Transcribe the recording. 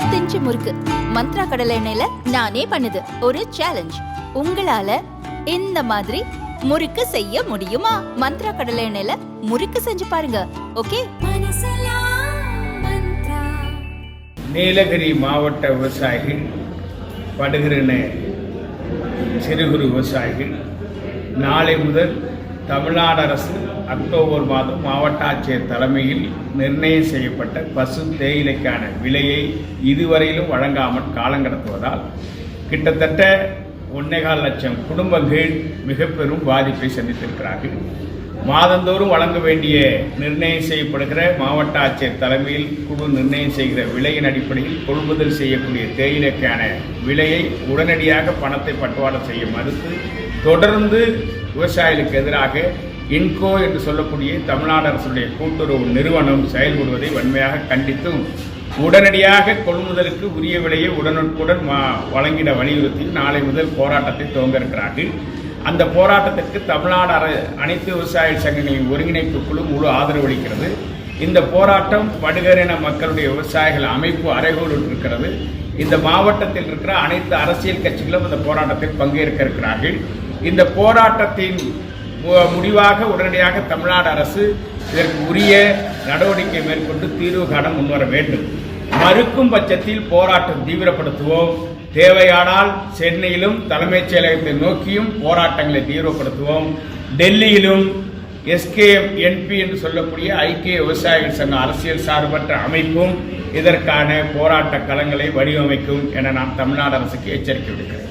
பத்து இன்ச்சு முறுக்கு. மந்த்ரா கடலை எண்ணெயில நானே பண்ணுது. ஒரு சேலஞ்ச் உங்களால இந்த மாதிரி முறுக்கு செய்ய முடியுமா? மந்த்ரா கடலை எண்ணெயில முறுக்கு செஞ்சு பாருங்க. ஓகே? நீலகிரி மாவட்ட விவசாயிகள் படுகிற சிறு குறு விவசாயிகள் நாளை முதல் தமிழ்நாடு அரசு அக்டோபர் மாதம் மாவட்ட ஆட்சியர் தலைமையில் நிர்ணயம் செய்யப்பட்ட பசு தேயிலைக்கான விலையை இதுவரையிலும் வழங்காமல் காலங்கடத்துவதால் கிட்டத்தட்ட ஒன்னேகால் லட்சம் குடும்பங்கள் மிக பெரும் பாதிப்பை சந்தித்திருக்கிறார்கள். மாதந்தோறும் வழங்க வேண்டிய நிர்ணயம் செய்யப்படுகிற மாவட்ட ஆட்சியர் தலைமையில் குழு நிர்ணயம் செய்கிற விலையின் அடிப்படையில் கொள்முதல் செய்யக்கூடிய தேயிலைக்கான விலையை உடனடியாக பணத்தை பட்டுவாடா செய்ய மறுத்து தொடர்ந்து விவசாயிகளுக்கு எதிராக இன்கோ என்று சொல்லக்கூடிய தமிழ்நாடு அரசுடைய கூட்டுறவு நிறுவனம் செயல்படுவதை வன்மையாக கண்டித்தும் உடனடியாக கொள்முதலுக்கு உரிய விலையை உடனுக்குடன் மா- வழங்கிட வலியுறுத்தி நாளை முதல் போராட்டத்தை துவங்க இருக்கிறார்கள். அந்த போராட்டத்திற்கு தமிழ்நாடு அர அனைத்து விவசாய சங்கங்களின் ஒருங்கிணைப்பு குழு முழு ஆதரவு அளிக்கிறது. இந்த போராட்டம் படுகரின மக்களுடைய விவசாயிகள் அமைப்பு அறைகோல் இருக்கிறது இந்த மாவட்டத்தில் இருக்கிற அனைத்து அரசியல் கட்சிகளும் இந்த போராட்டத்தில் பங்கேற்க இருக்கிறார்கள். இந்த போராட்டத்தின் முடிவாக உடனடியாக தமிழ்நாடு அரசு இதற்கு உரிய நடவடிக்கை மேற்கொண்டு தீர்வு காண முன்வர வேண்டும். மறுக்கும் பட்சத்தில் போராட்டம் தீவிரப்படுத்துவோம். தேவையானால் சென்னையிலும் தலைமைச் செயலகத்தை நோக்கியும் போராட்டங்களை தீவிரப்படுத்துவோம். டெல்லியிலும் எஸ்கேஎம் என்பி என்று சொல்லக்கூடிய ஐக்கிய விவசாயிகள் சங்க அரசியல் சார்பற்ற அமைப்பும் இதற்கான போராட்ட களங்களை வடிவமைக்கும் என நான் தமிழ்நாடு அரசுக்கு எச்சரிக்கை விடுக்கிறேன்